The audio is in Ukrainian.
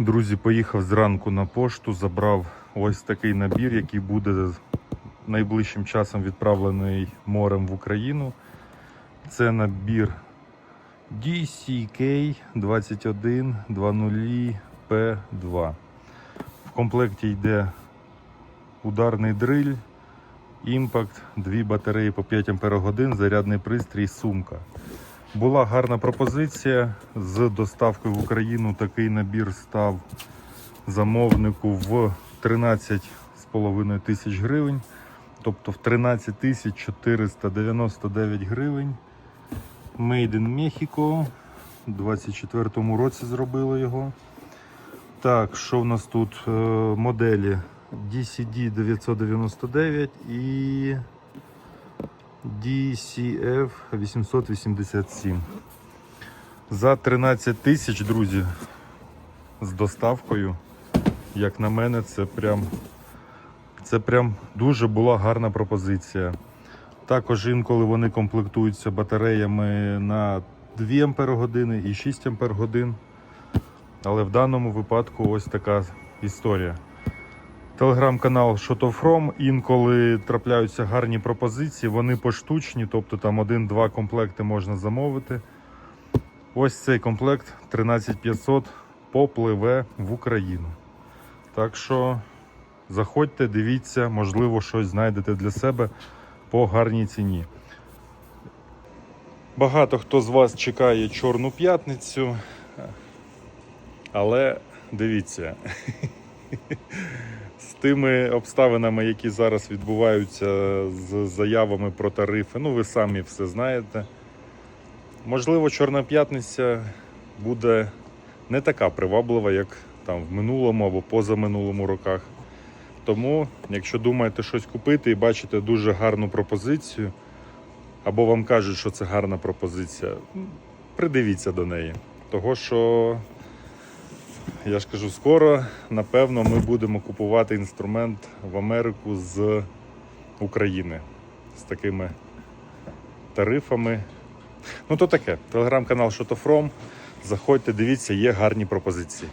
Друзі, поїхав зранку на пошту, забрав ось такий набір, який буде найближчим часом відправлений морем в Україну. Це набір DCK 2120P2. В комплекті йде ударний дриль, імпакт, дві батареї по 5 Ах, зарядний пристрій, сумка. Була гарна пропозиція з доставкою в Україну. Такий набір став замовнику в 13,5 тисяч гривень, тобто в 13 тисяч 499 гривень. Made in Mexico. У 24-му році зробили його. Так, що в нас тут? Е, Моделі DCD 999 і DCF 887. За 13 тисяч, друзі, з доставкою. Як на мене, це прям, це прям дуже була гарна пропозиція. Також інколи вони комплектуються батареями на 2 Ампер і 6 Ампер Але в даному випадку ось така історія. Телеграм-канал From. Інколи трапляються гарні пропозиції, вони поштучні, тобто там один-два комплекти можна замовити. Ось цей комплект 13500 попливе в Україну. Так що заходьте, дивіться, можливо, щось знайдете для себе по гарній ціні. Багато хто з вас чекає Чорну п'ятницю, але дивіться. з тими обставинами, які зараз відбуваються з заявами про тарифи, ну ви самі все знаєте. Можливо, Чорна п'ятниця буде не така приваблива, як там в минулому або позаминулому роках. Тому, якщо думаєте щось купити і бачите дуже гарну пропозицію, або вам кажуть, що це гарна пропозиція, придивіться до неї. Того що я ж кажу, скоро, напевно, ми будемо купувати інструмент в Америку з України з такими тарифами. Ну, то таке. Телеграм-канал Шотофром. Заходьте, дивіться, є гарні пропозиції.